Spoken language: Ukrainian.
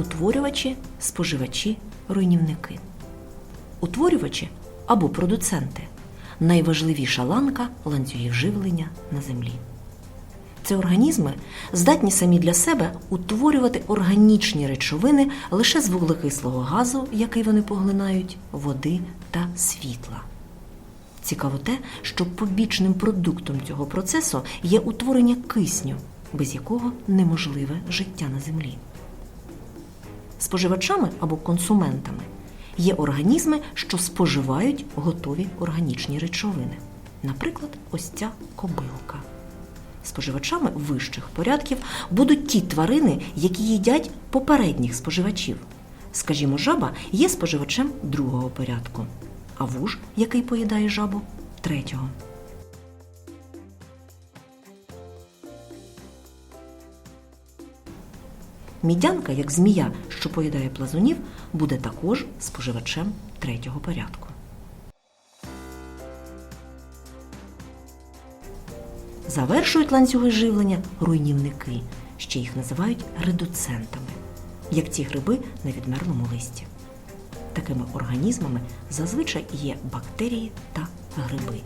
утворювачі, споживачі, руйнівники. Утворювачі або продуценти найважливіша ланка ланцюгів живлення на землі. Це організми здатні самі для себе утворювати органічні речовини лише з вуглекислого газу, який вони поглинають, води та світла. Цікаво те, що побічним продуктом цього процесу є утворення кисню, без якого неможливе життя на землі. Споживачами або консументами є організми, що споживають готові органічні речовини. Наприклад, ось ця кобилка. Споживачами вищих порядків будуть ті тварини, які їдять попередніх споживачів. Скажімо, жаба є споживачем другого порядку, а вуж, який поїдає жабу, третього. Мідянка, як змія, що поїдає плазунів, буде також споживачем третього порядку. Завершують ланцюги живлення руйнівники, ще їх називають редуцентами, як ці гриби на відмерлому листі. Такими організмами зазвичай є бактерії та гриби.